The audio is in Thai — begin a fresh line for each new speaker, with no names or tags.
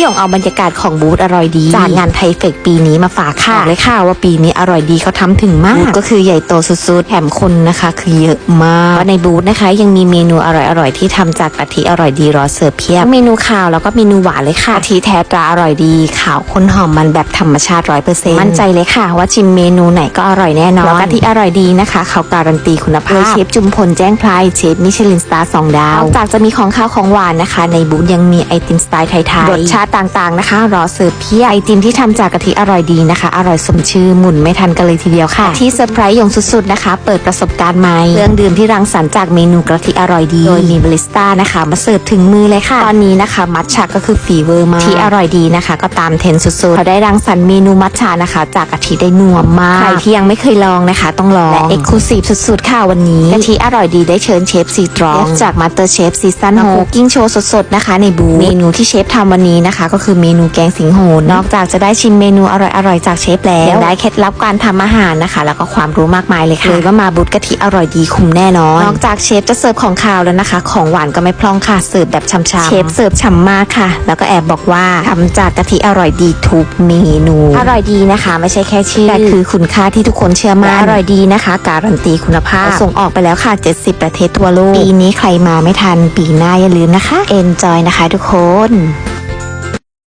หยงเอาบรรยากาศของบูธอร่อยดี จากงานไทเฟกปีนี้มาฝากค่ะบอกเลยค่ะว่าปีนี้อร่อยดีเขาทำถึงมากบูธก็คือใหญ่โตสุดๆแถมคนนะคะ คือเยอะมากเพราะในบูธนะคะ ยังมีเมนูอร่อยๆที่ทำจากกะทิอร่อยดีรอเสิร์ฟเพียบทั้งเมนูขาวแล้วก็เมนูหวานเลยค่ะกะทิแท้ตราอร่อยดีขาวข้นหอมมันแบบธรรมชาติร้อยเปอร์เซ็นต์มั่นใจเลยค่ะ ว่าชิมเมนูไหนก็อร่อยแน่นอนแล้วกะทิอร่อยดีนะคะเขาการันตีคุณภาพโดยเชฟจุมพลแจ้งไพรเชฟมิชลินสตาร์สองดาวนอกจากจะมีของข้าวของหวานนะคะ ในบูธยังมีไอติมสไตล์ไทยๆรสชาติต่างๆนะคะ รอเสิร์ฟเพียบไอติมที่ทำจากกะทิอร่อยดีนะคะ อร่อยสมชื่อหมุนไม่ทันกันเลยทีเดียวค่ะ ที่เซอร์ไพรส์อย่างสุดๆนะคะ เปิดประสบการณ์ใหม่เครื่องดื่มที่รังสรรค์จากเมนูกะทิอร่อยดี โดยมีบาริสต้านะคะ มาเสิร์ฟถึงมือเลยค่ะ ตอนนี้นะคะมัทฉะก็คือฟีเวอร์มากที่อร่อยดีนะคะ ก็ตามเทรนด์สุดๆเขาได้รังสรรค์เมนูมัทฉะนะคะ จากกะทิได้นัวมากใครที่ยังไม่เคยลองนะคะ ต้องลองและเอ็กซ์คลูซีฟสุดๆค่ะวันนี้กะทิอร่อยดีได้เชิญเชฟซีตรองจากมาสเตอร์เชฟซีซั่นหกกิ้งโชว์สดๆนะคะในบูธเมนูที่เชฟทำวันนี้นะคะก็คือเมนูแกงสิงโหนนอกจากจะได้ชิมเมนูอร่อยๆจากเชฟแล้วยังได้เคล็ดลับการทำอาหารนะคะ แล้วก็ความรู้มากมายเลยค่ะเลยว่ามาบูธกะทิอร่อยดีคุ้มแน่นอนนอกจากเชฟจะเสิร์ฟของคาวแล้วนะคะ ของหวานก็ไม่พร่องค่ะเสิร์ฟแบบช่ำๆเชฟเสิร์ฟฉ่ำมากค่ะ แล้วก็แอบบอกว่าทำจากกะทิอร่อยดีทุกเมนู อร่อยดีนะคะ ไม่ใช่แค่ชื่อแต่คือคุณค่าที่ทุกคนเชื่อมั่นและอร่อยดีนะคะ การันตีคุณภาพส่งออกไปแล้วค่ะ 70 ประเทศทั่วโลกปีนี้ใครมาไม่ทันปีหน้าอย่าลืมนะคะ enjoy นะคะทุกคน